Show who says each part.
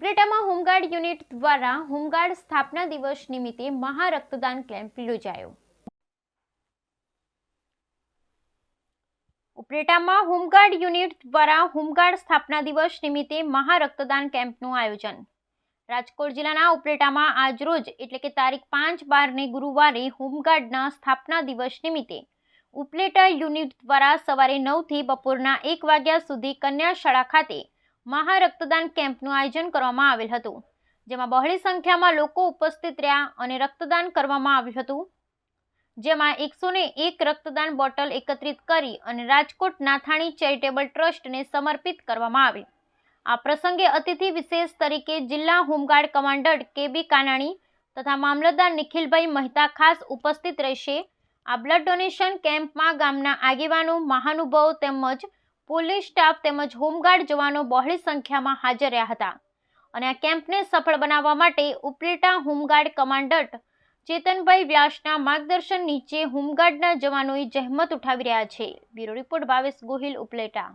Speaker 1: ઉપલેટામાં home guard unit દ્વારા home guard સ્થાપના દિવસ નિમિત્તે મહા રક્તદાન કેમ્પ યોજાયો. ઉપલેટામાં હોમગાર્ડ યુનિટ દ્વારા હોમગાર્ડ સ્થાપના દિવસ નિમિત્તે મહા રક્તદાન કેમ્પનું આયોજન. રાજકોટ જિલ્લાના ઉપલેટામાં આજરોજ, એટલે કે તારીખ પાંચ બારને ગુરુવારે, હોમગાર્ડના સ્થાપના દિવસ નિમિત્તે ઉપલેટા યુનિટ દ્વારા સવારે નવથી બપોરના એક વાગ્યા સુધી કન્યા શાળા ખાતે મહા રક્તદાન કેમ્પનું આયોજન કરવામાં આવેલ હતું, જેમાં બહોળી સંખ્યામાં લોકો ઉપસ્થિત રહ્યા અને રક્તદાન કરવામાં આવ્યું હતું. જેમાં એકસો એક રક્તદાન બોટલ એકત્રિત કરી અને રાજકોટ નાથાણી ચેરિટેબલ ટ્રસ્ટને સમર્પિત કરવામાં આવી. આ પ્રસંગે અતિથિ વિશેષ તરીકે જિલ્લા હોમગાર્ડ કમાન્ડર કે બી કાનાણી તથા મામલતદાર નિખિલભાઈ મહેતા ખાસ ઉપસ્થિત રહેશે. આ બ્લડ ડોનેશન કેમ્પમાં ગામના આગેવાનો, મહાનુભાવો તેમજ પોલીસ સ્ટાફ તેમજ હોમગાર્ડ જવાનો બહોળી સંખ્યામાં હાજર રહ્યા હતા. અને આ કેમ્પને સફળ બનાવવા માટે ઉપલેટા હોમગાર્ડ કમાન્ડન્ટ ચેતનભાઈ વ્યાસના માર્ગદર્શન નીચે હોમગાર્ડના જવાનોએ જહેમત ઉઠાવી રહ્યા છે. Bureau report Bhavesh Gohil Upleta.